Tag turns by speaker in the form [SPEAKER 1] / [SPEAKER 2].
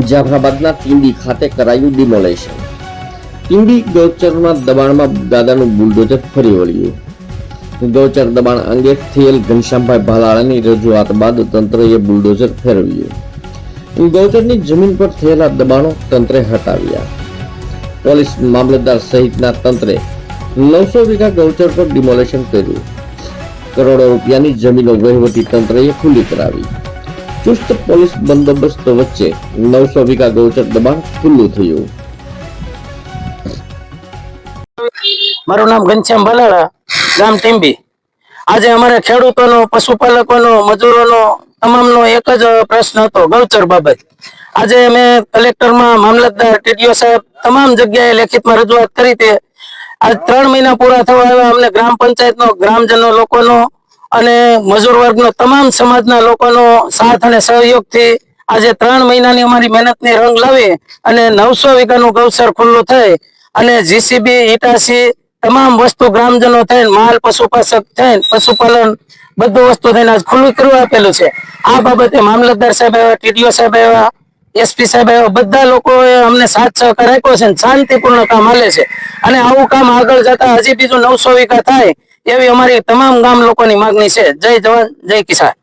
[SPEAKER 1] જાફરાબાદના ટીંડી ખાતે કરાયું ડિમોલેશન. ટીંડી ગૌચરના દબાણમાં દાદાનું બુલડોઝર ફરી વળ્યું. ગૌચર દબાણ અંગે થયેલ ઘનશ્યામભાઈ ભાલાળાની રજૂઆત બાદ તંત્રએ બુલડોઝર ફેરવ્યું. ગૌચરની જમીન પર થયેલા દબાણો તંત્રે હટાવ્યા. પોલીસ મામલતદાર સહિતના તંત્રે નવસો વીઘા ગૌચર પર ડિમોલેશન કર્યું. કરોડો રૂપિયાની જમીનો વહીવટી તંત્રએ ખુલ્લી કરાવી. ચુસ્ત પોલીસ બંદોબસ્ત વચ્ચે નવસો વીઘા ગૌચર દબાણ ખુલ્લું થયું.
[SPEAKER 2] મારું નામ ઘનશ્યામ ભલાળા, ગામ ટીંબી. આજે અમારે ખેડૂતોનો, પશુપાલકોનો, મજૂરોનો તમામનો એક જ પ્રશ્ન હતો, ગૌચર બાબત. આજે અમે કલેક્ટરમાં મામલતદાર ટીડીઓ સાહેબ તમામ જગ્યાએ લેખિતમાં રજૂઆત કરી તે. આજ ત્રણ મહિના પૂરા થવા આવ્યા અમને ગ્રામ પંચાયતનો, ગ્રામજનો લોકોનો અને મજૂર વર્ગનો તમામ સમાજના લોકોનો સાથ અને સહયોગથી આજે ત્રણ મહિનાની અમારી મહેનતની રંગ લાવી અને નવસો વીઘાનું ગૌસર ખુલ્લું થઈ અને જીસીબી ઈટાસી તમામ વસ્તુ ગ્રામજનો થઈને, માલ પશુપાલક થઈને, પશુપાલન બધું વસ્તુ થઈને આજ ખુલ્લું કરવા આપેલું છે. આ બાબતે મામલતદાર સાહેબ આવ્યા, ટીડીઓ સાહેબ આવ્યા, એસપી સાહેબ આવ્યા, બધા લોકોએ અમને સાથ સહકાર આપ્યો છે શાંતિપૂર્ણ કામ હાલે છે. અને આવું કામ આગળ જતા હજી બીજું નવસો વીઘા થાય એવી અમારી તમામ ગામ લોકોની માંગણી છે. જય જવાન જય કિસાન.